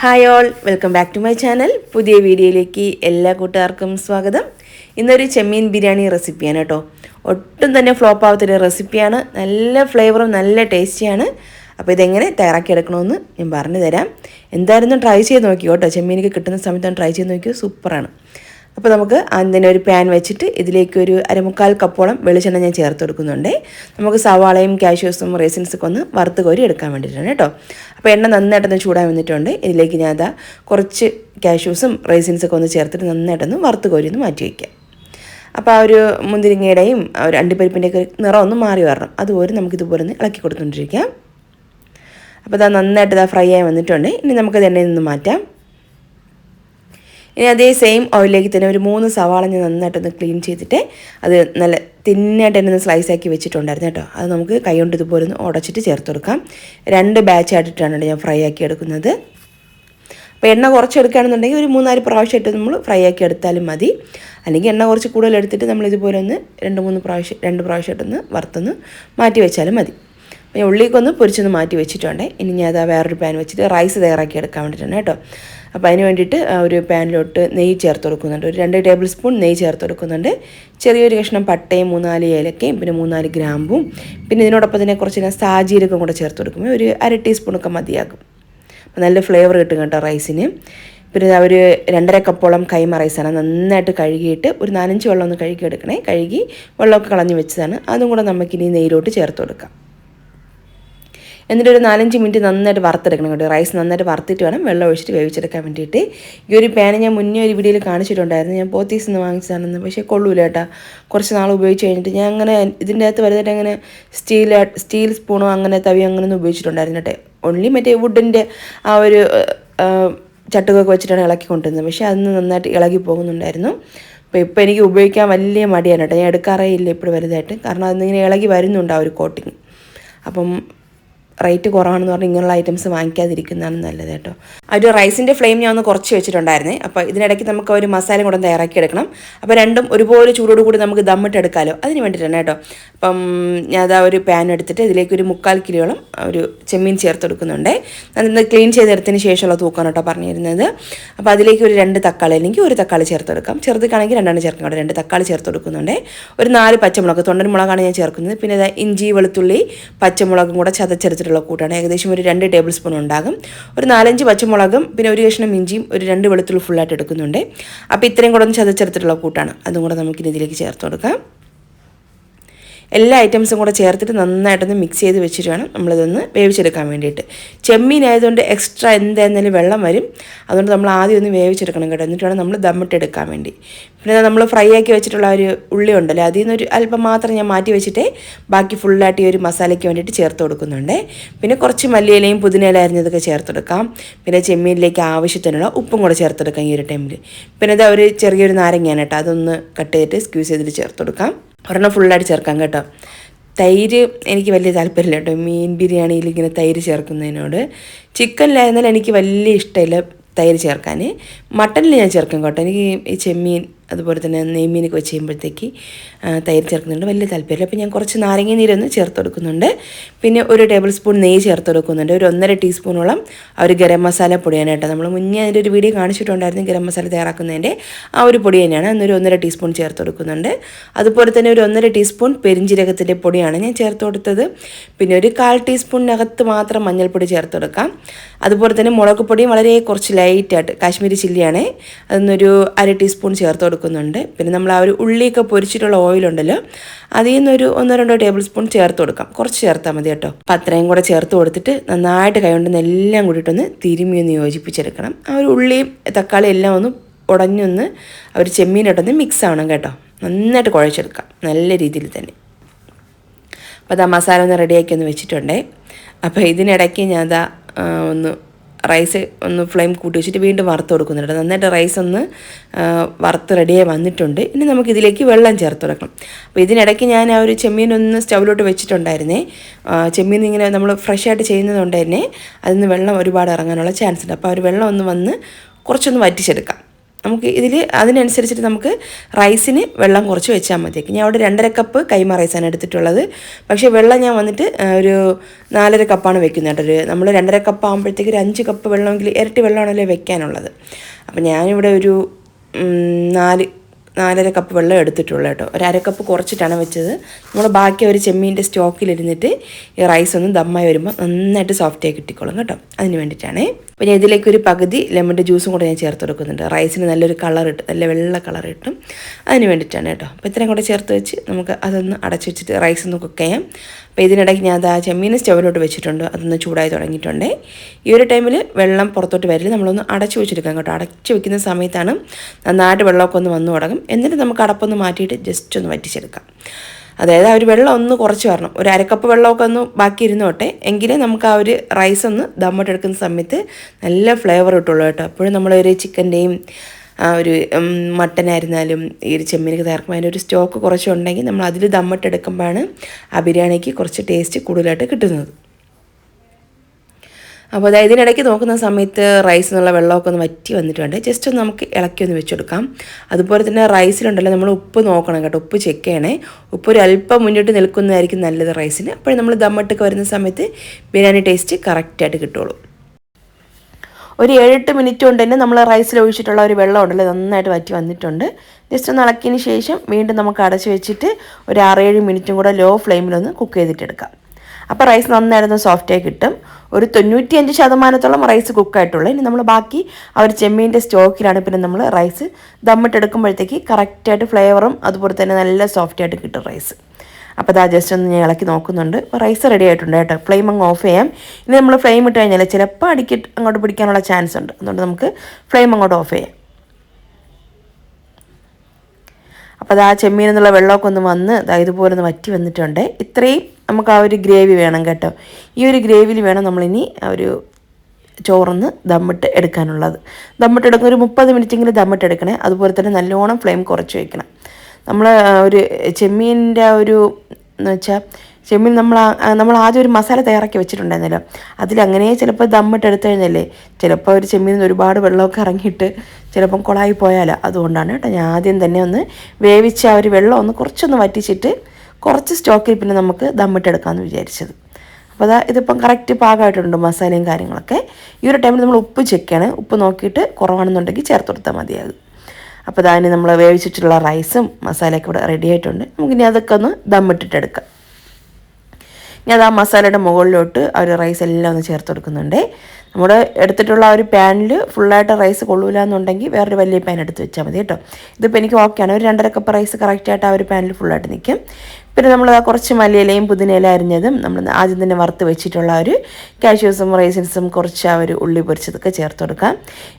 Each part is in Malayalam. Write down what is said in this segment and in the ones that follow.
Hi all welcome back to my channel പുതിയ വീഡിയോയിലേക്ക് എല്ലാ കൂട്ടുകാർക്കും സ്വാഗതം. ഇന്നൊരു ചെമ്മീൻ ബിരിയാണി റെസിപ്പിയാണ് കേട്ടോ. ഒട്ടും തന്നെ ഫ്ലോപ്പ് ആവത്തൊരു റെസിപ്പിയാണ്. നല്ല ഫ്ലേവറും നല്ല ടേസ്റ്റിയാണ് അപ്പോൾ ഇതെങ്ങനെ തയ്യാറാക്കിയെടുക്കണമെന്ന് ഞാൻ പറഞ്ഞു തരാം എന്തായിരുന്നു ട്രൈ ചെയ്ത് നോക്കിയോ കേട്ടോ. ചെമ്മീനൊക്കെ കിട്ടുന്ന സമയത്ത് ട്രൈ ചെയ്ത് നോക്കിയോ സൂപ്പറാണ്. അപ്പോൾ നമുക്ക് ആദ്യം തന്നെ ഒരു പാൻ വെച്ചിട്ട് ഇതിലേക്ക് ഒരു അരമുക്കാൽ കപ്പോളം വെളിച്ചെണ്ണ ഞാൻ ചേർത്ത് കൊടുക്കുന്നുണ്ട്. നമുക്ക് സവാളയും കാഷ്യൂസും റേസിൻസൊക്കെ ഒന്ന് വറുത്ത് കോരി എടുക്കാൻ വേണ്ടിയിട്ടാണ് കേട്ടോ. അപ്പോൾ എണ്ണ നന്നായിട്ടൊന്ന് ചൂടാൻ വന്നിട്ടുണ്ട്. ഇതിലേക്ക് ഞാൻ അതാ കുറച്ച് കാഷ്യൂസും റേസിൻസൊക്കെ ഒന്ന് ചേർത്തിട്ട് നന്നായിട്ടൊന്ന് വറുത്ത് കോരി ഒന്ന് മാറ്റി വയ്ക്കാം അപ്പോൾ ആ ഒരു മുന്തിരിങ്ങയുടെയും ഒരു അണ്ടിപ്പരിപ്പിന്റെയൊക്കെ നിറം ഒന്ന് മാറി വരണം. അതുപോലെ നമുക്കിതുപോലെ ഒന്ന് ഇളക്കി കൊടുത്തുകൊണ്ടിരിക്കാം. അപ്പോൾ ഇതാ നന്നായിട്ട് ഇതാ ഫ്രൈ ആയി വന്നിട്ടുണ്ട്. ഇനി നമുക്കത് എണ്ണയിൽ നിന്ന് മാറ്റാം. ഇനി അതേ സെയിം ഓയിലേക്ക് തന്നെ ഒരു മൂന്ന് സവാള ഞാൻ നന്നായിട്ടൊന്ന് ക്ലീൻ ചെയ്തിട്ട് അത് നല്ല തിന്നായിട്ട് തന്നെ സ്ലൈസ് ആക്കി വെച്ചിട്ടുണ്ടായിരുന്നു കേട്ടോ. അത് നമുക്ക് കൈ കൊണ്ട് ഇതുപോലെ ഒന്ന് ഉടച്ചിട്ട് ചേർത്ത് കൊടുക്കാം. രണ്ട് ബാച്ച് ആയിട്ടിട്ടാണ് ഞാൻ ഫ്രൈ ആക്കി എടുക്കുന്നത്. അപ്പോൾ എണ്ണ കുറച്ച് എടുക്കുകയാണെന്നുണ്ടെങ്കിൽ ഒരു മൂന്നാൽ പ്രാവശ്യം ഇട്ട് നമ്മൾ ഫ്രൈ ആക്കി എടുത്താലും മതി. അല്ലെങ്കിൽ എണ്ണ കുറച്ച് കൂടുതൽ എടുത്തിട്ട് നമ്മൾ ഇതുപോലെ ഒന്ന് രണ്ട് മൂന്ന് പ്രാവശ്യം രണ്ട് പ്രാവശ്യമായിട്ടൊന്ന് വറുത്തൊന്ന് മാറ്റി വെച്ചാലും മതി. അപ്പോൾ ഞാൻ ഉള്ളിക്കൊന്ന് പൊരിച്ചൊന്ന് മാറ്റി വെച്ചിട്ടുണ്ട്. ഇനി ഞാൻ അത് വേറൊരു പാൻ വെച്ചിട്ട് റൈസ് തയ്യാറാക്കി എടുക്കാൻ വേണ്ടിയിട്ടാണ് കേട്ടോ. അപ്പോൾ അതിന് വേണ്ടിയിട്ട് ഒരു പാനിലോട്ട് നെയ്യ് ചേർത്ത് കൊടുക്കുന്നുണ്ട്. ഒരു രണ്ട് ടേബിൾ സ്പൂൺ നെയ്യ് ചേർത്ത് കൊടുക്കുന്നുണ്ട്. ചെറിയൊരു കഷ്ണം പട്ടയും മൂന്നാൽ ഏലക്കയും പിന്നെ മൂന്നാൽ ഗ്രാമ്പും പിന്നെ ഇതിനോടൊപ്പം തന്നെ കുറച്ച് ഞാൻ സാജീരകം കൂടെ ചേർത്ത് കൊടുക്കുമ്പോൾ ഒരു അര ടീസ്പൂണൊക്കെ മതിയാകും. അപ്പോൾ നല്ല ഫ്ലേവർ കിട്ടും കേട്ടോ റൈസിന് പിന്നെ ഒരു രണ്ടര കപ്പോളം കൈമ റൈസാണ് നന്നായിട്ട് കഴുകിയിട്ട് ഒരു നാലഞ്ച് വെള്ളം ഒന്ന് കഴുകി എടുക്കണേ കഴുകി വെള്ളമൊക്കെ കളഞ്ഞ് വെച്ചതാണ്. അതും കൂടെ നമുക്കിനി നെയ്യിലോട്ട് ചേർത്ത് കൊടുക്കാം. എന്നിട്ട് ഒരു നാലഞ്ച് മിനിറ്റ് നന്നായിട്ട് വറുത്തെടുക്കണം കേട്ടോ. റൈസ് നന്നായിട്ട് വറുത്തിട്ട് വേണം വെള്ളം ഒഴിച്ചിട്ട് വേവിച്ചെടുക്കാൻ വേണ്ടിയിട്ട്. ഈ ഒരു പാന് ഞാൻ മുന്നേ ഒരു വീഡിയോയിൽ കാണിച്ചിട്ടുണ്ടായിരുന്നു. ഞാൻ പോത്തീസ് നിന്ന് വാങ്ങിച്ചതാണെന്ന്. പക്ഷേ കൊള്ളൂല കേട്ടോ. കുറച്ച് നാൾ ഉപയോഗിച്ച് കഴിഞ്ഞിട്ട് ഞാൻ അങ്ങനെ ഇതിന്റെ അകത്ത് വലുതായിട്ട് അങ്ങനെ സ്റ്റീൽ സ്റ്റീൽ സ്പൂണോ അങ്ങനെ തവി അങ്ങനെ ഒന്നും ഉപയോഗിച്ചിട്ടുണ്ടായിരുന്നു കേട്ടോ. ഓൺലി മറ്റേ വുഡിന്റെ ആ ഒരു ചട്ടുകൊക്കെ വെച്ചിട്ടാണ് ഇളക്കി കൊണ്ടുവരുന്നത്. പക്ഷേ അതൊന്ന് നന്നായിട്ട് ഇളകി പോകുന്നുണ്ടായിരുന്നു. അപ്പോൾ ഇപ്പോൾ എനിക്ക് ഉപയോഗിക്കാൻ വലിയ മടിയാണ് കേട്ടോ. ഞാൻ എടുക്കാറേ ഇല്ല ഇപ്പോഴും വലുതായിട്ട്. കാരണം അതിങ്ങനെ ഇളകി വരുന്നുണ്ട് ആ ഒരു കോട്ടിങ് അപ്പം റേറ്റ് കുറവാണെന്ന് പറഞ്ഞ് ഇങ്ങനെയുള്ള ഐറ്റംസ് വാങ്ങിക്കാതിരിക്കുന്നതാണ് നല്ലത് കേട്ടോ. ആ ഒരു റൈസിന്റെ ഫ്ലെയിം ഞാൻ ഒന്ന് കുറച്ച് വെച്ചിട്ടുണ്ടായിരുന്നേ. അപ്പോൾ ഇതിനിടയ്ക്ക് നമുക്ക് ഒരു മസാല കൂടെ തയ്യാറാക്കി എടുക്കണം. അപ്പോൾ രണ്ടും ഒരുപോലെ ചൂടോട് കൂടി നമുക്ക് ദമ്മിട്ട് എടുക്കാമല്ലോ അതിന് വേണ്ടിയിട്ടാണ് കേട്ടോ. അപ്പം ഞാൻ അതാ ഒരു പാൻ എടുത്തിട്ട് ഇതിലേക്ക് ഒരു മുക്കാൽ കിലോളം ഒരു ചെമ്മീൻ ചേർത്തെടുക്കുന്നുണ്ട് അതിന് ക്ലീൻ ചെയ്തെടുത്തതിന് ശേഷമുള്ള തൂക്കാണ് കേട്ടോ പറഞ്ഞിരുന്നത്. അപ്പോൾ അതിലേക്ക് ഒരു രണ്ട് തക്കാളി അല്ലെങ്കിൽ ഒരു തക്കാളി ചേർത്തെടുക്കാം ചെറുതാണെങ്കിൽ രണ്ടെണ്ണം ചേർക്കാം രണ്ട് തക്കാളി ചേർത്തെടുക്കുന്നുണ്ട് ഒരു നാല് പച്ചമുളക് തൊണ്ടൻ മുളകാണ് ഞാൻ ചേർക്കുന്നത്. പിന്നെ ഇഞ്ചി വെളുത്തുള്ളി പച്ചമുളകും കൂടെ ചതച്ചെടുത്തിട്ട് വെച്ചിട്ടുള്ള കൂട്ടാണ്. ഏകദേശം ഒരു രണ്ട് ടേബിൾ സ്പൂൺ ഉണ്ടാകും. ഒരു നാലഞ്ച് പച്ചമുളകും പിന്നെ ഒരു കഷ്ണം ഇഞ്ചിയും ഒരു രണ്ട് വെളുത്തുള്ളി ഫുള്ളായിട്ട് എടുക്കുന്നുണ്ട്. അപ്പോൾ ഇത്രയും കൂടെ ഒന്ന് ചതച്ചെടുത്തിട്ടുള്ള കൂട്ടാണ്. അതും കൂടെ നമുക്കിതിലേക്ക് ചേർത്ത് കൊടുക്കാം. എല്ലാ ഐറ്റംസും കൂടെ ചേർത്തിട്ട് നന്നായിട്ടൊന്ന് മിക്സ് ചെയ്ത് വെച്ചിട്ട് വേണം നമ്മളിതൊന്ന് വേവിച്ചെടുക്കാൻ വേണ്ടിയിട്ട്. ചെമ്മീൻ ആയതുകൊണ്ട് എക്സ്ട്രാ എന്തായിരുന്നാലും വെള്ളം വരും. അതുകൊണ്ട് നമ്മൾ ആദ്യം ഒന്ന് വേവിച്ചെടുക്കണം കേട്ടോ. എന്നിട്ട് വേണം നമ്മൾ ദമ്മിട്ടെടുക്കാൻ വേണ്ടി. പിന്നെ നമ്മൾ ഫ്രൈ ആക്കി വെച്ചിട്ടുള്ള ഒരു ഉള്ളി ഉണ്ടല്ലോ അതിൽ നിന്നൊരു അല്പം മാത്രം ഞാൻ മാറ്റി വെച്ചിട്ട് ബാക്കി ഫുള്ളായിട്ട് ഈ ഒരു മസാലയ്ക്ക് വേണ്ടിയിട്ട് ചേർത്ത് കൊടുക്കുന്നുണ്ട്. പിന്നെ കുറച്ച് മല്ലിയിലയും പുതിനയില അരിഞ്ഞതൊക്കെ ചേർത്തെടുക്കാം പിന്നെ ചെമ്മീനിലേക്ക് ആവശ്യത്തിനുള്ള ഉപ്പും കൂടെ ചേർത്തെടുക്കാം ഈ ഒരു ടൈമിൽ പിന്നെ ഇതാ ഒരു ചെറിയൊരു നാരങ്ങയാണ് കേട്ടോ അതൊന്ന് കട്ട് ചെയ്തിട്ട് സ്ക്യൂസ് ചെയ്തിട്ട് ചേർത്ത് കൊടുക്കാം. ഒരെണ്ണം ഫുള്ളായിട്ട് ചേർക്കാം കേട്ടോ. തൈര് എനിക്ക് വലിയ താല്പര്യമില്ല കേട്ടോ. മീൻ ബിരിയാണിയിൽ ഇങ്ങനെ തൈര് ചേർക്കുന്നതിനോട്. ചിക്കനിലായിരുന്നാൽ എനിക്ക് വലിയ ഇഷ്ടമില്ല തൈര് ചേർക്കാൻ. മട്ടനിൽ ഞാൻ ചേർക്കും കേട്ടോ. എനിക്ക് ഈ ചെമ്മീൻ അതുപോലെ തന്നെ നെയ്മീനൊക്കെ വെച്ച് ചെയ്യുമ്പോഴത്തേക്ക് തൈര് ചേർക്കുന്നുണ്ട്. വലിയ താല്പര്യമില്ല. അപ്പോൾ ഞാൻ കുറച്ച് നാരങ്ങ നീരൊന്ന് ചേർത്ത് കൊടുക്കുന്നുണ്ട്. പിന്നെ ഒരു ടേബിൾ സ്പൂൺ നെയ്യ് ചേർത്ത് കൊടുക്കുന്നുണ്ട്. ഒരു ഒന്നര ടീസ്പൂണോളം ആ ഒരു ഗരം മസാല പൊടിയാണ് കേട്ടോ. നമ്മൾ മുന്നേ അതിന്റെ ഒരു വീഡിയോ കാണിച്ചിട്ടുണ്ടായിരുന്നു ഗരം മസാല തയ്യാറാക്കുന്നതിന്റെ. ആ ഒരു പൊടി തന്നെയാണ്. അന്നൊരു ഒന്നര ടീസ്പൂൺ ചേർത്ത് കൊടുക്കുന്നുണ്ട്. അതുപോലെ തന്നെ ഒരു ഒന്നര ടീസ്പൂൺ പെരിഞ്ചീരകത്തിന്റെ പൊടിയാണ് ഞാൻ ചേർത്ത് കൊടുത്തത്. പിന്നെ ഒരു കാൽ ടീസ്പൂണിനകത്ത് മാത്രം മഞ്ഞൾപ്പൊടി ചേർത്ത് കൊടുക്കാം. അതുപോലെ തന്നെ മുളക് പൊടിയും വളരെ കുറച്ച് ലൈറ്റായിട്ട് കാശ്മീരി ചില്ലിയാണ്. അതൊന്നൊരു അര ടീസ്പൂൺ ചേർത്ത് കൊടുക്കുന്നുണ്ട്. പിന്നെ നമ്മൾ ആ ഒരു ഉള്ളിയൊക്കെ പൊരിച്ചിട്ടുള്ള ഓയിലുണ്ടല്ലോ അതിൽ നിന്നൊരു ഒന്നോ രണ്ടോ ടേബിൾ സ്പൂൺ ചേർത്ത് കൊടുക്കാം. കുറച്ച് ചേർത്താൽ മതി കേട്ടോ. അപ്പം അത്രയും കൂടെ ചേർത്ത് കൊടുത്തിട്ട് നന്നായിട്ട് കൈകൊണ്ടെന്ന് എല്ലാം കൂടിയിട്ടൊന്ന് തിരുമ്മി ഒന്ന് യോജിപ്പിച്ചെടുക്കണം. ആ ഒരു ഉള്ളിയും തക്കാളി എല്ലാം ഒന്ന് ഉടഞ്ഞൊന്ന് അവർ ചെമ്മീനിട്ടൊന്ന് മിക്സ് ആവണം കേട്ടോ. നന്നായിട്ട് കുഴച്ചെടുക്കാം. നല്ല രീതിയിൽ തന്നെ. അപ്പോൾ അതാ മസാല ഒന്ന് റെഡിയാക്കി ഒന്ന് വെച്ചിട്ടുണ്ടേ. അപ്പോൾ ഇതിനിടയ്ക്ക് ഞാൻ അതാ ഒന്ന് റൈസ് ഒന്ന് ഫ്ലെയിം കൂട്ടി വെച്ചിട്ട് വീണ്ടും വറുത്ത് കൊടുക്കുന്നുണ്ട് നന്നായിട്ട് റൈസ് ഒന്ന് വറുത്ത് റെഡിയായി വന്നിട്ടുണ്ട്. ഇനി നമുക്ക് ഇതിലേക്ക് വെള്ളം ചേർത്ത് കൊടുക്കണം. അപ്പോൾ ഇതിനിടയ്ക്ക് ഞാൻ ആ ഒരു ചെമ്മീൻ ഒന്ന് സ്റ്റൗവിലോട്ട് വെച്ചിട്ടുണ്ടായിരുന്നേ. ചെമ്മീൻ ഇങ്ങനെ നമ്മൾ ഫ്രഷ് ആയിട്ട് ചെയ്യുന്നതുകൊണ്ട് തന്നെ അതിൽ നിന്ന് വെള്ളം ഒരുപാട് ഇറങ്ങാനുള്ള ചാൻസ് ഉണ്ട്. അപ്പോൾ ആ ഒരു വെള്ളം ഒന്ന് വന്ന് കുറച്ചൊന്ന് വറ്റിച്ചെടുക്കാം. നമുക്ക് ഇതിൽ അതിനനുസരിച്ചിട്ട് നമുക്ക് റൈസിന് വെള്ളം കുറച്ച് വെച്ചാൽ മതിയാക്കി. ഞാൻ അവിടെ രണ്ടര കപ്പ് കൈമ റൈസാണ് എടുത്തിട്ടുള്ളത്. പക്ഷേ വെള്ളം ഞാൻ വന്നിട്ട് ഒരു നാലര കപ്പാണ് വെക്കുന്നത് കേട്ടോ. ഒരു നമ്മൾ രണ്ടര കപ്പ് ആകുമ്പോഴത്തേക്ക് ഒരു അഞ്ച് കപ്പ് വെള്ളമെങ്കിൽ ഇരട്ടി വെള്ളമാണല്ലോ വെക്കാനുള്ളത്. അപ്പം ഞാനിവിടെ ഒരു നാല് നാലര കപ്പ് വെള്ളം എടുത്തിട്ടുള്ളൂ കേട്ടോ. ഒരു കപ്പ് കുറച്ചിട്ടാണ് വെച്ചത്. നമ്മൾ ബാക്കി ഒരു ചെമ്മീന്റെ സ്റ്റോക്കിലിരുന്നിട്ട് ഈ റൈസ് ഒന്ന് ദമ്മായി വരുമ്പോൾ നന്നായിട്ട് സോഫ്റ്റായി കിട്ടിക്കോളും കേട്ടോ. അതിന് വേണ്ടിയിട്ടാണ്. പിന്നെ ഇതിലേക്ക് ഒരു പകുതി ലെമണിന്റെ ജ്യൂസും കൂടെ ഞാൻ ചേർത്ത് കൊടുക്കുന്നുണ്ട്. റൈസിന് നല്ലൊരു കളർ ഇട്ടും നല്ല വെള്ള കളർ ഇട്ടും. അതിന് വേണ്ടിയിട്ടാണ് കേട്ടോ. അപ്പോൾ ഇത്രയും കൂടെ ചേർത്ത് വെച്ച് നമുക്ക് അതൊന്ന് അടച്ച് വെച്ചിട്ട് റൈസ് ഒന്ന് കുക്ക് ചെയ്യാം. അപ്പോൾ ഇതിനിടയ്ക്ക് ഞാൻ അത് ആ ചെമ്മീൻ സ്റ്റൗവിലോട്ട് വെച്ചിട്ടുണ്ട്. അതൊന്ന് ചൂടായി തുടങ്ങിയിട്ടുണ്ട്. ഈ ഒരു ടൈമിൽ വെള്ളം പുറത്തോട്ട് വരില്ല നമ്മളൊന്ന് അടച്ചു വെച്ചെടുക്കാം കേട്ടോ. അടച്ചു വെക്കുന്ന സമയത്താണ് നന്നായിട്ട് വെള്ളമൊക്കെ ഒന്ന് വന്നു തുടങ്ങും. എന്നിട്ട് നമുക്ക് അടപ്പൊന്ന് മാറ്റിയിട്ട് ജസ്റ്റ് ഒന്ന് വറ്റിച്ചെടുക്കാം. അതായത് ആ ഒരു വെള്ളം ഒന്ന് കുറച്ച് വരണം. ഒരു അരക്കപ്പ് വെള്ളമൊക്കെ ഒന്ന് ബാക്കി ഇരുന്നോട്ടെ. എങ്കിലേ നമുക്ക് ആ ഒരു റൈസ് ഒന്ന് ദമ്മോട്ടെടുക്കുന്ന സമയത്ത് നല്ല ഫ്ലേവർ കിട്ടുള്ളൂ കേട്ടോ. അപ്പോഴും നമ്മളൊരു ചിക്കന്റെയും ആ ഒരു മട്ടനായിരുന്നാലും ഈ ഒരു ചെമ്മീനൊക്കെ തയ്യാറാക്കുമ്പോൾ അതിന്റെ ഒരു സ്റ്റോക്ക് കുറച്ചുണ്ടെങ്കിൽ നമ്മൾ അതിൽ ദമ്മിട്ടെടുക്കുമ്പോഴാണ് ആ ബിരിയാണിക്ക് കുറച്ച് ടേസ്റ്റ് കൂടുതലായിട്ട് കിട്ടുന്നത്. അപ്പോൾ അതായത് ഇതിനിടയ്ക്ക് നോക്കുന്ന സമയത്ത് റൈസ് എന്നുള്ള വെള്ളമൊക്കെ ഒന്ന് വറ്റി വന്നിട്ടുണ്ട്. ജസ്റ്റ് ഒന്ന് നമുക്ക് ഇളക്കി ഒന്ന് വെച്ചെടുക്കാം. അതുപോലെ തന്നെ റൈസിലുണ്ടല്ലോ നമ്മൾ ഉപ്പ് നോക്കണം കേട്ടോ ഉപ്പ് ചെക്ക് ചെയ്യണേ. ഉപ്പ് ഒരു അല്പം മുന്നോട്ട് നിൽക്കുന്നതായിരിക്കും നല്ലത് റൈസിന് അപ്പോഴും നമ്മൾ ദമ്മിട്ടൊക്കെ വരുന്ന സമയത്ത് ബിരിയാണി ടേസ്റ്റ് കറക്റ്റായിട്ട് കിട്ടുള്ളൂ ഒരു ഏഴെട്ട് മിനിറ്റ് കൊണ്ട് തന്നെ നമ്മൾ റൈസിൽ ഒഴിച്ചിട്ടുള്ള ഒരു വെള്ളം ഉണ്ടല്ലോ നന്നായിട്ട് വറ്റി വന്നിട്ടുണ്ട്. ജസ്റ്റ് ഒന്ന് ഇളക്കിയതിന് ശേഷം വീണ്ടും നമുക്ക് അടച്ച് വെച്ചിട്ട് ഒരു ആറേഴ് മിനിറ്റും കൂടെ ലോ ഫ്ലെയിമിലൊന്ന് കുക്ക് ചെയ്തിട്ടെടുക്കാം. അപ്പോൾ റൈസ് നന്നായിട്ടൊന്ന് സോഫ്റ്റായി കിട്ടും. ഒരു തൊണ്ണൂറ്റിയഞ്ച് ശതമാനത്തോളം റൈസ് കുക്കായിട്ടുള്ളൂ ഇനി നമ്മൾ ബാക്കി ആ ഒരു ചെമ്മീന്റെ സ്റ്റോക്കിലാണ് പിന്നെ നമ്മൾ റൈസ് ദമ്മിട്ടെടുക്കുമ്പോഴത്തേക്ക് കറക്റ്റായിട്ട് ഫ്ലേവറും അതുപോലെ തന്നെ നല്ല സോഫ്റ്റായിട്ട് കിട്ടും റൈസ് അപ്പോൾ അതാ ജസ്റ്റ് ഒന്ന് ഞാൻ ഇളക്കി നോക്കുന്നുണ്ട്. അപ്പോൾ റൈസ് റെഡി ആയിട്ടുണ്ട് കേട്ടോ. ഫ്ലെയിം അങ്ങ് ഓഫ് ചെയ്യാം. ഇനി നമ്മൾ ഫ്ലെയിം ഇട്ട് കഴിഞ്ഞാൽ ചിലപ്പോൾ അടിക്ക് അങ്ങോട്ട് പിടിക്കാനുള്ള ചാൻസ് ഉണ്ട്. അതുകൊണ്ട് നമുക്ക് ഫ്ലെയിം അങ്ങോട്ട് ഓഫ് ചെയ്യാം. അപ്പോൾ അത് ആ ചെമ്മീൻ എന്നുള്ള വെള്ളമൊക്കെ ഒന്ന് വന്ന് ഇതുപോലെ ഒന്ന് വറ്റി വന്നിട്ടുണ്ട്. ഇത്രയും നമുക്ക് ആ ഒരു ഗ്രേവി വേണം കേട്ടോ. ഈ ഒരു ഗ്രേവിയിൽ വേണം നമ്മളിനി ആ ഒരു ചോറൊന്ന് ദമ്മിട്ട് എടുക്കാനുള്ളത്. ദമ്മിട്ട് എടുക്കുന്ന ഒരു മുപ്പത് മിനിറ്റെങ്കിലും ദമ്മിട്ട് എടുക്കണേ. അതുപോലെ തന്നെ നല്ലോണം ഫ്ലെയിം കുറച്ച് വയ്ക്കണം നമ്മൾ ഒരു ചെമ്മീന്റെ ആ ഒരു എന്ന് വെച്ചാൽ ചെമ്മീൻ നമ്മൾ നമ്മൾ ആദ്യം ഒരു മസാല തയ്യാറാക്കി വെച്ചിട്ടുണ്ടായിരുന്നല്ലോ. അതിലങ്ങനെ ചിലപ്പോൾ ദമ്മിട്ട് എടുത്തു കഴിഞ്ഞല്ലേ? ചിലപ്പോൾ ഒരു ചെമ്മീൻ ഒരുപാട് വെള്ളമൊക്കെ ഇറങ്ങിയിട്ട് ചിലപ്പം കുളായി പോയാലോ? അതുകൊണ്ടാണ് കേട്ടോ ഞാൻ ആദ്യം തന്നെ ഒന്ന് വേവിച്ച ആ ഒരു വെള്ളം ഒന്ന് കുറച്ചൊന്ന് വറ്റിച്ചിട്ട് കുറച്ച് സ്റ്റോക്കിൽ പിന്നെ നമുക്ക് ദമ്മിട്ടെടുക്കാമെന്ന് വിചാരിച്ചത്. അപ്പോൾ അതാ ഇതിപ്പം കറക്റ്റ് പാകമായിട്ടുണ്ട് മസാലയും കാര്യങ്ങളൊക്കെ. ഈ ഒരു ടൈമിൽ നമ്മൾ ഉപ്പ് ചെക്കാണ് ഉപ്പ് നോക്കിയിട്ട് കുറവാണെന്നുണ്ടെങ്കിൽ ചേർത്ത് കൊടുത്താൽ മതിയാകും. അപ്പോൾ അതിന് നമ്മൾ വേവിച്ചിട്ടുള്ള റൈസും മസാലയൊക്കെ ഇവിടെ റെഡി ആയിട്ടുണ്ട്. നമുക്കിനി അതൊക്കെ ഒന്ന് ദമ്മിട്ടിട്ടെടുക്കാം അത് ആ മസാലയുടെ മുകളിലോട്ട് ആ ഒരു റൈസ് എല്ലാം ഒന്ന് ചേർത്ത് കൊടുക്കുന്നുണ്ട്. നമ്മൾ എടുത്തിട്ടുള്ള ആ ഒരു പാനിൽ ഫുള്ളായിട്ട് റൈസ് കൊള്ളൂല എന്നുണ്ടെങ്കിൽ വേറൊരു വലിയ പാൻ എടുത്ത് വെച്ചാൽ മതി കേട്ടോ. ഇതിപ്പോൾ എനിക്ക് ഓക്കെയാണ് ഒരു രണ്ടര കപ്പ് റൈസ് കറക്റ്റായിട്ട് ആ ഒരു പാനിൽ ഫുള്ളായിട്ട് നിൽക്കും പിന്നെ നമ്മൾ ആ കുറച്ച് മല്ലിയിലയും പുതിനയില അരിഞ്ഞതും നമ്മൾ ആദ്യം തന്നെ വറുത്ത് വെച്ചിട്ടുള്ള ഒരു കാഷ്യൂസും റൈസിൻസും കുറച്ച് ആ ഒരു ഉള്ളി പൊരിച്ചതൊക്കെ ചേർത്ത് കൊടുക്കാം.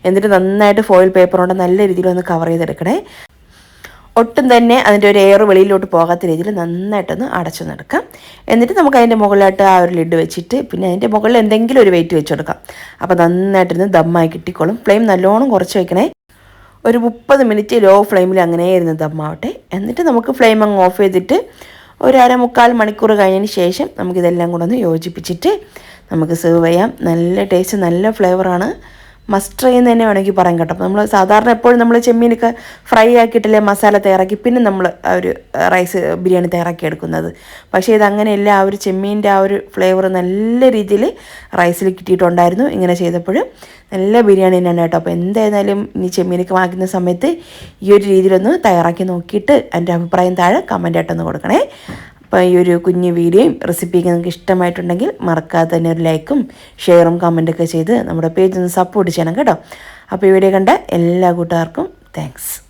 എന്നിട്ട് നന്നായിട്ട് ഫോയിൽ പേപ്പർ കൊണ്ട് നല്ല രീതിയിൽ ഒന്ന് കവർ ചെയ്തെടുക്കണേ. ഒട്ടും തന്നെ അതിന്റെ ഒരു എയർ വെളിയിലോട്ട് പോകാത്ത രീതിയിൽ നന്നായിട്ടൊന്ന് അടച്ചു നടക്കാം എന്നിട്ട് നമുക്ക് അതിന്റെ മുകളിലായിട്ട് ആ ഒരു ലിഡ് വെച്ചിട്ട് പിന്നെ അതിന്റെ മുകളിൽ എന്തെങ്കിലും ഒരു വെയിറ്റ് വെച്ച് കൊടുക്കാം അപ്പോൾ നന്നായിട്ടിരുന്ന് ദമ്മായി കിട്ടിക്കോളും. ഫ്ലെയിം നല്ലോണം കുറച്ച് വയ്ക്കണേ ഒരു മുപ്പത് മിനിറ്റ് ലോ ഫ്ലെയിമിൽ അങ്ങനെ ഇരുന്ന് ദമ്മാവട്ടെ എന്നിട്ട് നമുക്ക് ഫ്ലെയിം അങ്ങ് ഓഫ് ചെയ്തിട്ട് ഒരു അരമുക്കാൽ മണിക്കൂർ കഴിഞ്ഞതിന് ശേഷം നമുക്കിതെല്ലാം കൂടെ ഒന്ന് യോജിപ്പിച്ചിട്ട് നമുക്ക് സെർവ് ചെയ്യാം. നല്ല ടേസ്റ്റ് നല്ല ഫ്ലേവറാണ് മസ്റ്റ് ട്രൈ എന്ന് തന്നെ വേണമെങ്കിൽ പറയാം കേട്ടോ. നമ്മൾ സാധാരണ എപ്പോഴും നമ്മൾ ചെമ്മീനൊക്കെ ഫ്രൈ ആക്കിയിട്ടല്ലേ മസാല തയ്യാറാക്കി പിന്നെ നമ്മൾ ആ ഒരു റൈസ് ബിരിയാണി തയ്യാറാക്കി എടുക്കുന്നത്. പക്ഷേ ഇത് ആ ഒരു ചെമ്മീന്റെ ആ ഒരു ഫ്ലേവർ നല്ല രീതിയിൽ റൈസിൽ കിട്ടിയിട്ടുണ്ടായിരുന്നു ഇങ്ങനെ ചെയ്തപ്പോൾ നല്ല ബിരിയാണി തന്നെയാണ് കേട്ടോ. അപ്പോൾ എന്തായിരുന്നാലും ഇനി ചെമ്മീനൊക്കെ വാങ്ങിക്കുന്ന സമയത്ത് ഈ ഒരു രീതിയിലൊന്ന് തയ്യാറാക്കി നോക്കിയിട്ട് എന്റെ അഭിപ്രായം താഴെ കമന്റ് ആയിട്ടൊന്ന് കൊടുക്കണേ. അപ്പോൾ ഈ ഒരു കുഞ്ഞു വീഡിയോയും റെസിപ്പിയൊക്കെ നിങ്ങൾക്ക് ഇഷ്ടമായിട്ടുണ്ടെങ്കിൽ മറക്കാതെ തന്നെ ഒരു ലൈക്കും ഷെയറും കമന്റൊക്കെ ചെയ്ത് നമ്മുടെ പേജ് ഒന്ന് സപ്പോർട്ട് ചെയ്യണം കേട്ടോ. അപ്പോൾ ഈ വീഡിയോ കണ്ട എല്ലാ കൂട്ടുകാർക്കും താങ്ക്സ്